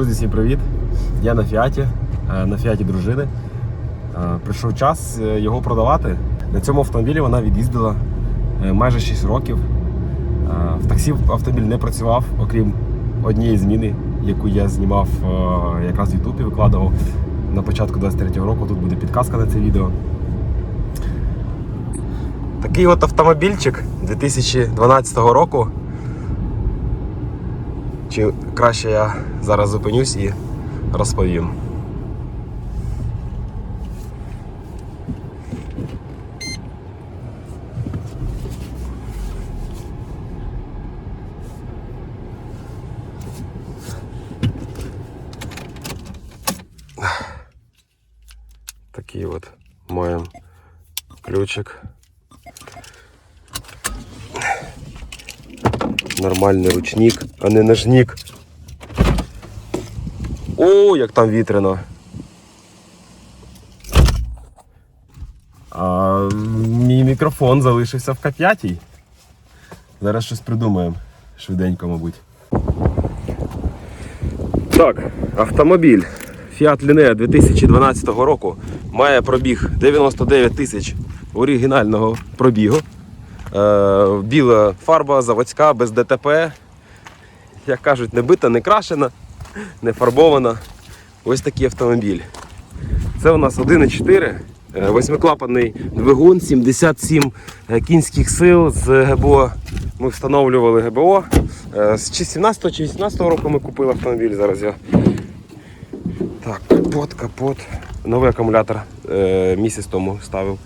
Друзі, всім привіт! Я на фіаті, е, на фіаті дружини. Е, Прийшов час е, його продавати. На цьому автомобілі вона від'їздила майже 6 років. В таксі автомобіль не працював, окрім однієї зміни, яку я знімав якраз в Ютубі, викладував на початку 23-го року. Тут буде підказка на це відео. Такий от автомобільчик 2012 року. Чи краще я зараз зупинюсь і розповім. Такий от маємо ключик. Нормальний ручник, а не ножник. О, як там вітряно. А, мій мікрофон залишився в К5. Зараз щось придумаємо. Швиденько, мабуть. Так, автомобіль Fiat Linea 2012 року має пробіг 99 тисяч оригінального пробігу. Е, біла фарба заводська, без ДТП. Як кажуть, не бита, не крашена, не фарбована. Ось такий автомобіль. Це у нас 1,4, е, восьмиклапанний двигун, 77 е, кінських сил з ГБО. Ми встановлювали ГБО. З чи 17 чи 18 року ми купили автомобіль. Зараз я. Так, капот, капот. Новий акумулятор місяць тому ставив.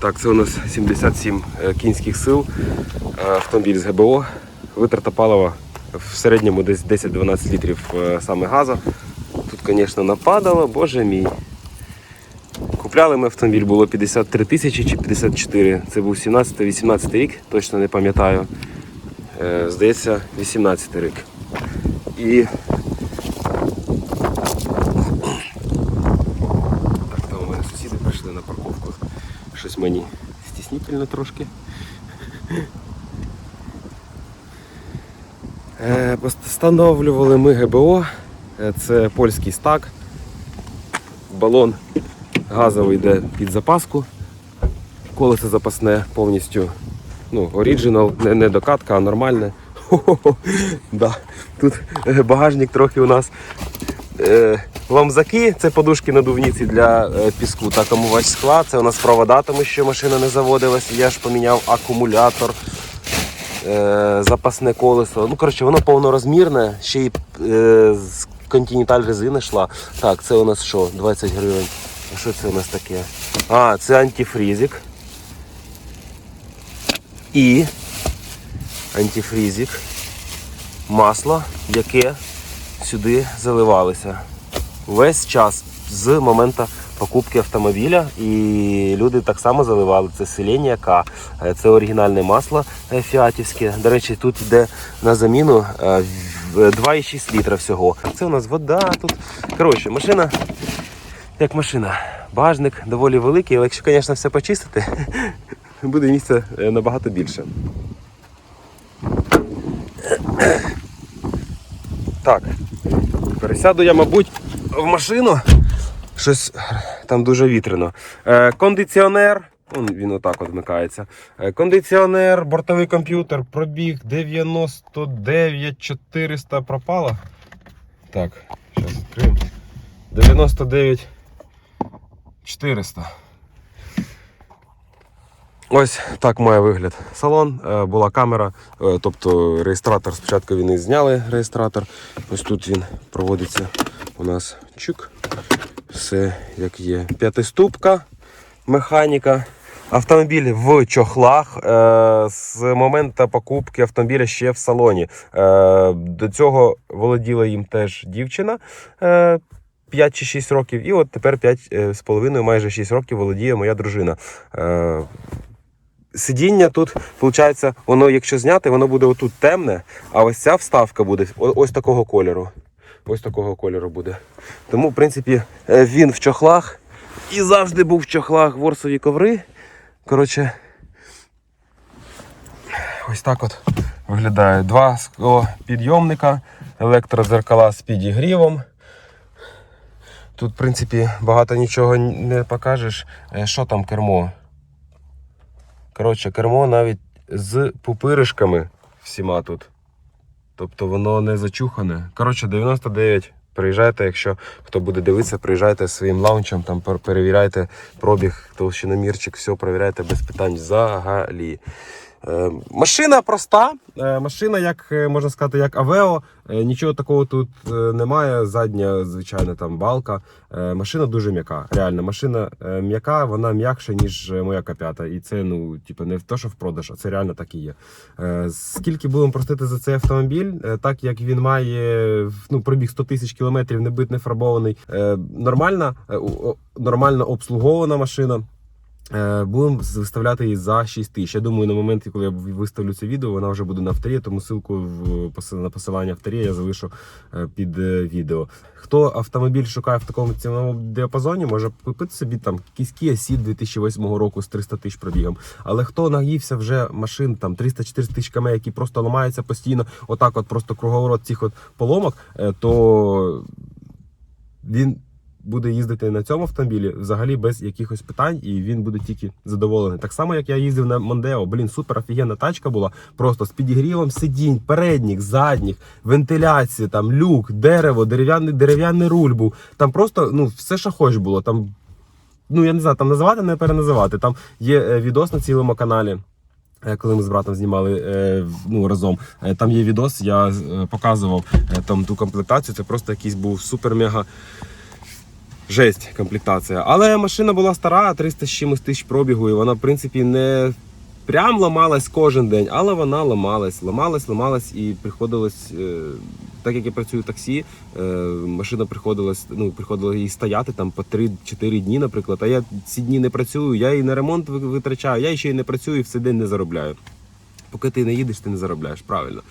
Так, це у нас 77 е, кінських сил, е, автомобіль з ГБО, витрата палива в середньому десь 10-12 літрів е, саме газу. Тут, звісно, нападало, боже мій. Купляли ми автомобіль, було 53 тисячі чи 54. Це був 17-18 рік, точно не пам'ятаю. Здається, 18 рік. І так, там у мене сусіди прийшли на парковку. Щось мені стіснительно трошки. Е, Встановлювали ми ГБО. Е, Це польський стак. Балон газовий йде під запаску. Колесо запасне повністю. Ну, оріджинал, не, не докатка, а нормальне. Хо-хо-хо. Да. Тут е, багажник трохи у нас Е, Ламзаки це подушки надувниці для е, піску та камувач скла. Це у нас провода, тому що машина не заводилась. Я ж поміняв акумулятор, е, запасне колесо. Ну, коротше, воно повнорозмірне, ще й е, з континенталь резини йшла. Так, це у нас що? 20 гривень. А що це у нас таке? А, це антифрізик. І антифрізик. Масло, яке сюди заливалися. Весь час з моменту покупки автомобіля. І люди так само заливали. Це селення К. Е, Це оригінальне масло е, фіатівське. До речі, тут йде на заміну е, 2,6 літра всього. Це у нас вода тут. Коротше, машина як машина. Багажник доволі великий, але якщо, звісно, все почистити, буде місця е, набагато більше. Так, пересяду я, мабуть, в машину. Щось там дуже вітряно. Е, кондиціонер. Він отак от. Е, кондиціонер, бортовий комп'ютер, пробіг 99 400 пропало. Так, зараз відкриємо. 99 400. Ось так має вигляд салон. Е, Була камера, тобто реєстратор. Спочатку він і зняли реєстратор. Ось тут він проводиться у нас чук. Все як є. П'ятиступка, механіка. Автомобіль в чохлах. Е, З моменту покупки автомобіля ще в салоні. Е, До цього володіла їм теж дівчина. е, 5 чи 6 років, і от тепер 5 е, з половиною, майже 6 років володіє моя дружина. Е, сидіння тут, виходить, воно, якщо зняти, воно буде отут темне, а ось ця вставка буде ось такого кольору. Ось такого кольору буде. Тому, в принципі, е, він в чохлах і завжди був в чохлах ворсові коври. Коротше, ось так от виглядає. Два підйомника, електрозеркала з підігрівом. Тут, в принципі, багато нічого не покажеш. Е, Що там кермо? Коротше, кермо навіть з пупиришками всіма тут. Тобто воно не зачухане. Коротше, 99. Приїжджайте, якщо хто буде дивитися, приїжджайте своїм лаунчем, там перевіряйте пробіг, толщиномірчик, все перевіряйте без питань взагалі. Е, машина проста. Е, машина, як е, можна сказати, як Авео. Нічого такого тут немає. Задня, звичайно, там балка. Машина дуже м'яка. Реально, машина м'яка, вона м'якша, ніж моя капята. І це ну, типу, не то, що в продаж, а це реально так і є. Скільки будемо простити за цей автомобіль, так як він має ну, пробіг 100 тисяч кілометрів, не бит, не фарбований. Нормальна, нормально обслугована машина. Е, Будемо виставляти її за 6 тисяч. Я думаю, на момент, коли я виставлю це відео, вона вже буде на авторі, тому ссылку на посилання авторі я залишу е, під е, відео. Хто автомобіль шукає в такому ціновому діапазоні, може купити собі там якийсь Kia Ceed 2008 року з 300 тисяч пробігом. Але хто наївся вже машин там 300-400 тисяч км, які просто ламаються постійно, отак, от просто круговорот цих от поломок, то він буде їздити на цьому автомобілі взагалі без якихось питань, і він буде тільки задоволений. Так само, як я їздив на Мондео. Блін, супер офігенна тачка була. Просто з підігрівом сидінь, передніх, задніх, вентиляція, там люк, дерево, дерев'яний дерев'яний руль був. Там просто ну все, що хоч було. Там ну я не знаю, там називати, не переназивати. Там є е, відос на цілому каналі. е, Коли ми з братом знімали е, ну, разом, там є відос, я показував там ту комплектацію. Це просто якийсь був супер-мега жесть комплектація. Але машина була стара, 300 з чимось тисяч пробігу, і вона, в принципі, не прям ламалась кожен день, але вона ламалась, ламалась, ламалась і приходилось. е, Так як я працюю в таксі, е, машина приходилось, ну, приходило їй стояти там по 3-4 дні, наприклад. А я ці дні не працюю, я і на ремонт витрачаю, я ще й не працюю і в цей день не заробляю. Поки ти не їдеш, ти не заробляєш, правильно.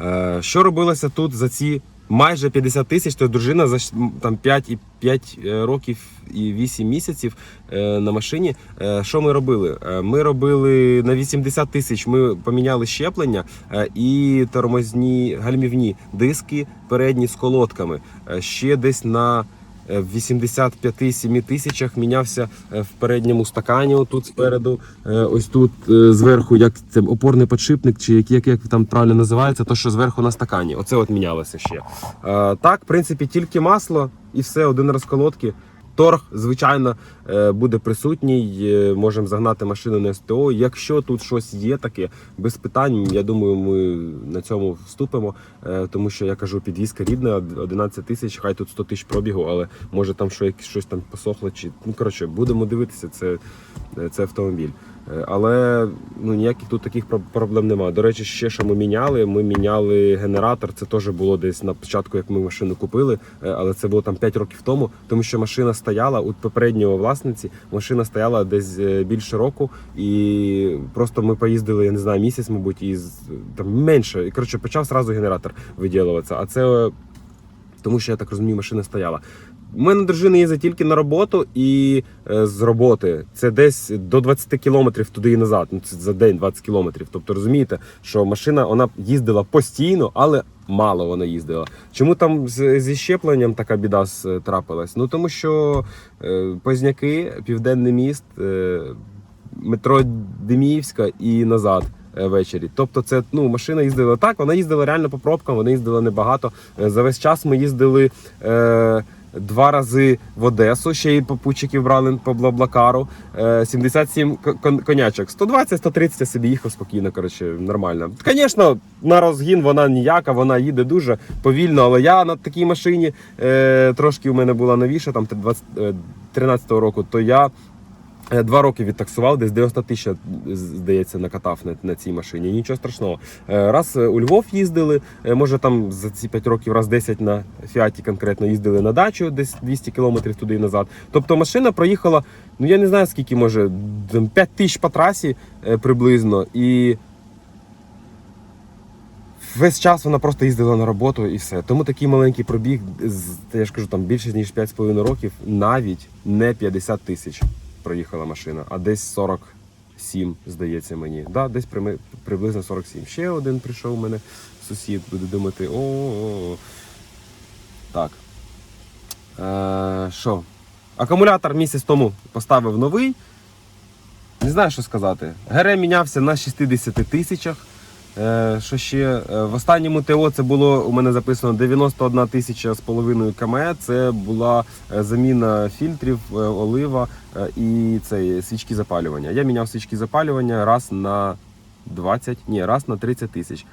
Е, що робилося тут за ці майже 50 тисяч? То дружина за там 5 і 5 років і 8 місяців е, на машині. Е, що ми робили? Е, ми робили на 80 тисяч. Ми поміняли щеплення е, і тормозні гальмівні диски передні з колодками. Е, ще десь на е, в 85-7 тисячах мінявся е, в передньому стакані. Тут спереду, Е, ось тут е, зверху, як це опорний подшипник, чи як, як, як там правильно називається, то що зверху на стакані. Оце от мінялося ще. Е, Так, в принципі, тільки масло і все, один раз колодки. Торг, звичайно, е, буде присутній. е, Можемо загнати машину на СТО. Якщо тут щось є таке, без питань, я думаю, ми на цьому вступимо. Е, Тому що я кажу, підвізка рідна, 11 тисяч, хай тут 100 тисяч пробігу, але може там що, щось там посохло. Чи ну коротше, будемо дивитися. Це, це автомобіль. Е, Але ну ніяких тут таких проблем немає. До речі, ще що ми міняли. Ми міняли генератор. Це теж було десь на початку, як ми машину купили, е, але це було там 5 років тому, тому що машина стояла у попереднього власниці. Машина стояла десь е, більше року, і просто ми поїздили, я не знаю, місяць, мабуть, і там менше. І коротше, почав зразу генератор виділюватися. А це тому, що я так розумію, машина стояла. У мене дружина їздить тільки на роботу і е, з роботи. Це десь до 20 кілометрів туди і назад. Ну це за день 20 кілометрів. Тобто розумієте, що машина вона їздила постійно, але мало вона їздила. Чому там з, зі щепленням така біда с- трапилась? Ну тому що е, Позняки, Південний міст, е, метро Деміївська і назад. е, Ввечері, тобто, це ну машина їздила так. Вона їздила реально по пробкам, вона їздила небагато. Е, За весь час ми їздили е, два рази в Одесу, ще й попутчиків брали по Блаблакару. Е, 77 кон- кон- конячок. 120-130 я собі їхав спокійно. Коротше, нормально. Звісно, на розгін вона ніяка, вона їде дуже повільно, але я на такій машині е, трошки у мене була новіша, там 20, е, 13-го року, то я. Е, Два роки відтаксував, десь 90 тисяч, здається, накатав на, на цій машині. Нічого страшного. Е, Раз е, у Львов їздили, може там за ці 5 років раз 10 на Фіаті конкретно їздили на дачу, десь 200 кілометрів туди і назад. Тобто машина проїхала, ну я не знаю скільки, може, там, 5 тисяч по трасі приблизно. І Весь час вона просто їздила на роботу і все. Тому такий маленький пробіг, я ж кажу, там більше ніж 5,5 років, навіть не 50 тисяч проїхала машина, а десь 47, здається мені. Да, десь приблизно 47. Ще один прийшов у мене сусід, буде думати, о. Так. Е, Що? Акумулятор місяць тому поставив новий. Не знаю, що сказати. ГРМ мінявся на 60 тисячах. Е, що ще? Е, В останньому ТО це було у мене записано 91 тисяча з половиною КМ. Це була е, заміна фільтрів, олива і це, свічки запалювання. Я міняв свічки запалювання раз на 20, ні, раз на 30 тисяч.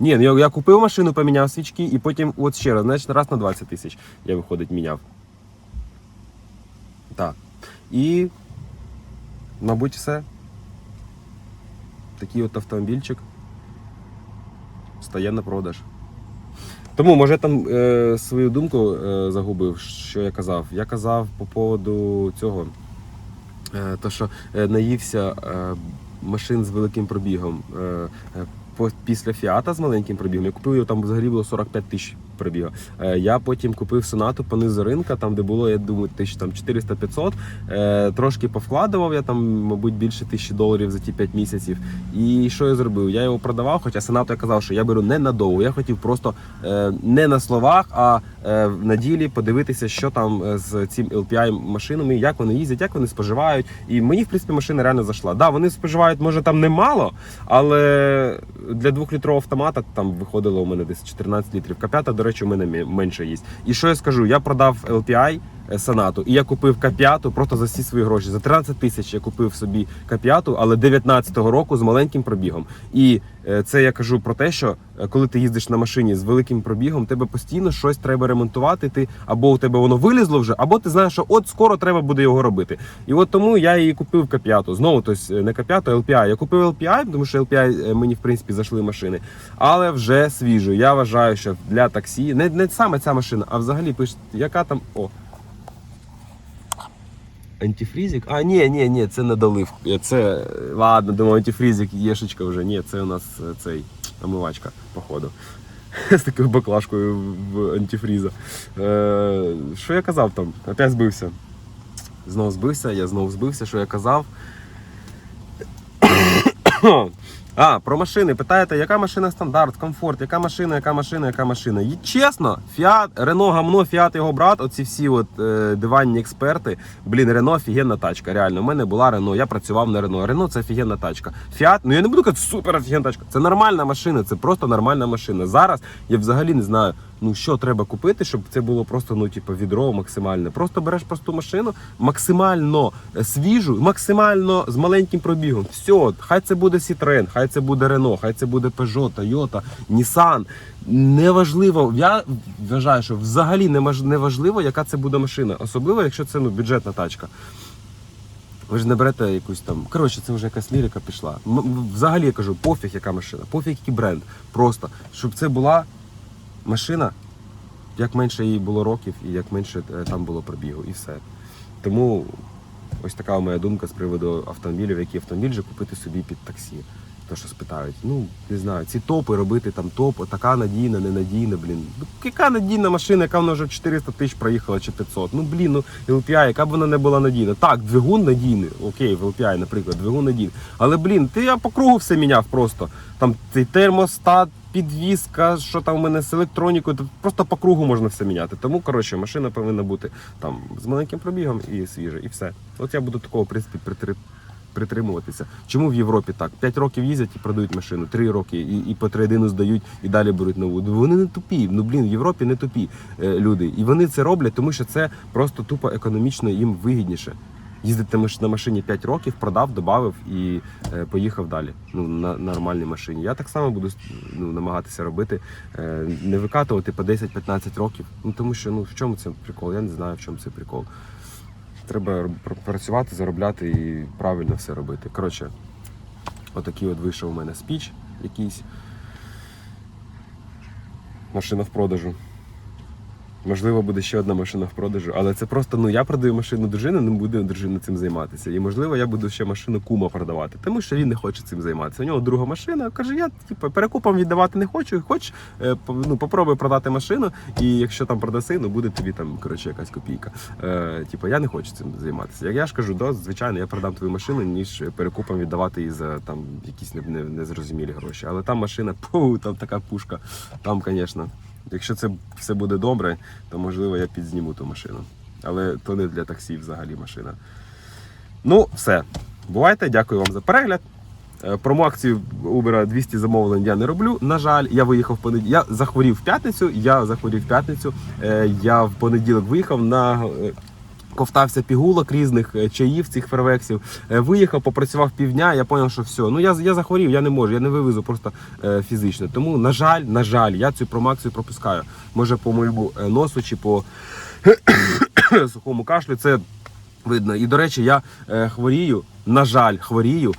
Ні, ну я, я купив машину, поміняв свічки, і потім от ще раз, значить, раз на 20 тисяч я виходить міняв. Так. І, мабуть, все. Такий от автомобільчик стає на продаж. Тому, може, я там е, свою думку е, загубив, що я казав. Я казав по поводу цього, е, то, що е, наївся е, машин з великим пробігом. Е, е, після Фіата з маленьким пробігом. Я купив його там взагалі було 45 тисяч пробігу. Е, я потім купив сонату по низу ринка, там де було, я думаю, тисяч там 400-500. Е, трошки повкладував я там, мабуть, більше тисячі доларів за ті 5 місяців. І що я зробив? Я його продавав, хоча сонату я казав, що я беру не надовго. Я хотів просто е, не на словах, а на ділі подивитися, що там з цим LPI машинами, як вони їздять, як вони споживають. І мені, в принципі, машина реально зайшла. Да, вони споживають, може, там немало, але для двохлітрового автомата там виходило у мене десь 14 літрів. К5, до речі, у мене менше є. І що я скажу? Я продав LPI е, Сонату, і я купив К5 просто за всі свої гроші. За 13 тисяч я купив собі К5, але 19-го року з маленьким пробігом. І е, це я кажу про те, що е, коли ти їздиш на машині з великим пробігом, тебе постійно щось треба ремонтувати. Ти або у тебе воно вилізло вже, або ти знаєш, що от скоро треба буде його робити. І от тому я її купив К5. Знову тобто не К5, а LPI. Я купив LPI, тому що LPI мені в принципі зайшли машини, але вже свіжу. Я вважаю, що для таксі не, не саме ця машина, а взагалі пишуть, яка там. О, Антифрізик? А, ні, ні, ні, це не долив. Це ладно, думаю, антифрізик, єшечка вже. Ні, це у нас е, цей омивачка, походу. З такою баклажкою в антифріза. Е, що я казав там? Опять збився. Знову збився, я знову збився, що я казав. А, про машини. Питаєте, яка машина стандарт, комфорт, яка машина, яка машина, яка машина. І чесно, Фіат, Рено гамно, Фіат його брат, оці всі от е, диванні експерти. Блін, Рено офігенна тачка. Реально, у мене була Рено, я працював на Рено. Рено це офігенна тачка. Фіат, ну я не буду казати супер офігенна тачка. Це нормальна машина, це просто нормальна машина. Зараз я взагалі не знаю, ну що треба купити, щоб це було просто ну, типу, відро максимальне. Просто береш просту машину, максимально е, свіжу, максимально з маленьким пробігом. Все, хай це буде Citroen, хай це буде Renault, хай це буде Peugeot, Toyota, Nissan. Неважливо, я вважаю, що взагалі не маж- не важливо, яка це буде машина, особливо, якщо це ну, бюджетна тачка. Ви ж не берете якусь там. Коротше, це вже якась лірика пішла. Взагалі я кажу, пофіг, яка машина, пофіг, який бренд. Просто щоб це була машина, як менше їй було років і як менше е, там було пробігу, і все. Тому ось така моя думка з приводу автомобілів, які автомобіль же купити собі під таксі. То, що спитають, ну не знаю, ці топи робити там топ, така надійна, ненадійна, блін. Ну, яка надійна машина, яка вона вже 400 тисяч проїхала чи 500. Ну блін, ну LPI, яка б вона не була надійна. Так, двигун надійний, окей, в LPI, наприклад, двигун надійний. Але блін, ти я по кругу все міняв просто. Там цей термостат, підвізка, що там у мене з електронікою, то просто по кругу можна все міняти. Тому, коротше, машина повинна бути там з маленьким пробігом і свіжа, і все. От я буду такого, в принципі, притри- притримуватися. Чому в Європі так? 5 років їздять і продають машину, 3 роки і, і по трейдину здають і далі беруть нову. Вони не тупі. Ну блін, в Європі не тупі е, люди. І вони це роблять, тому що це просто тупо економічно їм вигідніше. Їздити на машині 5 років, продав, додав і е, поїхав далі. Ну, на, нормальній машині. Я так само буду ну, намагатися робити, е, не викатувати по 10-15 років. Ну тому що ну в чому це прикол? Я не знаю, в чому це прикол. Треба працювати, заробляти і правильно все робити. Коротше, отакий от вийшов у мене спіч якийсь. Машина в продажу. Можливо, буде ще одна машина в продажу, але це просто ну я продаю машину дружини, не буду дружина цим займатися. І можливо, я буду ще машину кума продавати, тому що він не хоче цим займатися. У нього друга машина. Каже, я типу, перекупом віддавати не хочу. Хоч е, ну, попробуй продати машину, і якщо там продаси, ну буде тобі там коротше якась копійка. Е, типу, я не хочу цим займатися. Як я ж кажу, да, звичайно, я продам твою машину, ніж перекупом віддавати її за там якісь не- не- незрозумілі гроші. Але там машина, пу, там така пушка. Там, звісно. Якщо це все буде добре, то можливо я підзніму ту машину. Але то не для таксі взагалі машина. Ну, все. Бувайте, дякую вам за перегляд. Промо акцію Uber 200 замовлень я не роблю. На жаль, я виїхав в понеділок. Я захворів в п'ятницю. Я захворів в п'ятницю. Е, Я в понеділок виїхав на. Ковтався пігулок різних е, чаїв цих фервексів. Е, Виїхав, попрацював півдня. Я зрозумів, що все. Ну я я захворів, я не можу, я не вивезу просто е, фізично. Тому, на жаль, на жаль, я цю промакцію пропускаю. Може, по моєму носу чи по сухому кашлю. Це видно. І до речі, я хворію. На жаль, хворію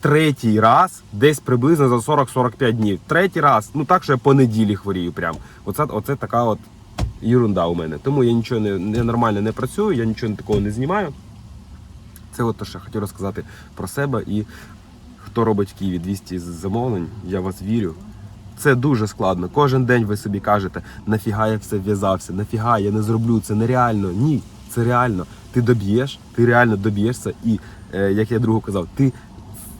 третій раз, десь приблизно за 40-45 днів. Третій раз, ну так що я по неділі хворію. Прям оце, оце така от ерунда у мене. Тому я нічого не, не нормально не працюю, я нічого такого не знімаю. Це от те, що я хотів розказати про себе. І хто робить в Києві 200 замовлень, я вас вірю. Це дуже складно. Кожен день ви собі кажете, нафіга я все в'язався, нафіга я не зроблю це нереально. Ні, це реально. Ти доб'єш, ти реально доб'єшся. І е, як я другу казав, ти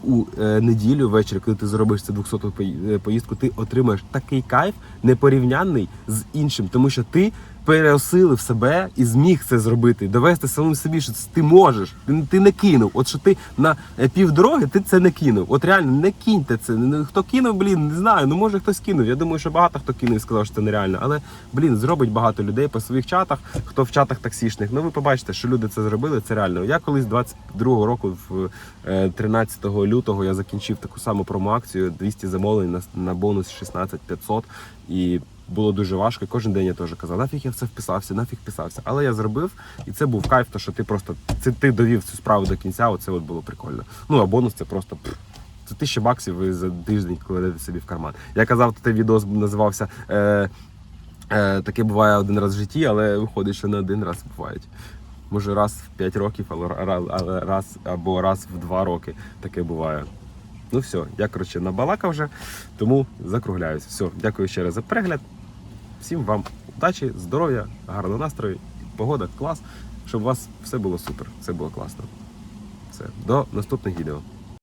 у е, неділю ввечері, коли ти зробиш цю 200 пої- е, поїздку, ти отримаєш такий кайф, непорівнянний з іншим, тому що ти переосилив себе і зміг це зробити, довести самим собі, що ти можеш. Ти, не кинув. От що ти на е, півдороги ти це не кинув. От реально не киньте це. Хто кинув, блін, не знаю. Ну може хтось кинув. Я думаю, що багато хто кинув і сказав, що це нереально. Але блін, зробить багато людей по своїх чатах, хто в чатах таксішних. Ну ви побачите, що люди це зробили. Це реально. Я колись 22-го року, в е, 13 лютого, я закінчив таку саму промоакцію 200 замовлень на, на бонус 16 500 і. Було дуже важко, і кожен день я теж казав, нафіг я в це вписався, нафіг вписався. Але я зробив, і це був кайф, то що ти просто це ти довів цю справу до кінця. Оце от було прикольно. Ну а бонус це просто це тисяча баксів ви за тиждень кладете собі в карман. Я казав, той відео називався е, е, таке буває один раз в житті, але виходить, що не один раз бувають. Може, раз в 5 років, але раз або раз в 2 роки таке буває. Ну все, я коротше набалакав вже, тому закругляюсь. Все, дякую ще раз за перегляд. Всім вам удачі, здоров'я, гарного настрою, погода, клас, щоб у вас все було супер, все було класно. Все, до наступних відео.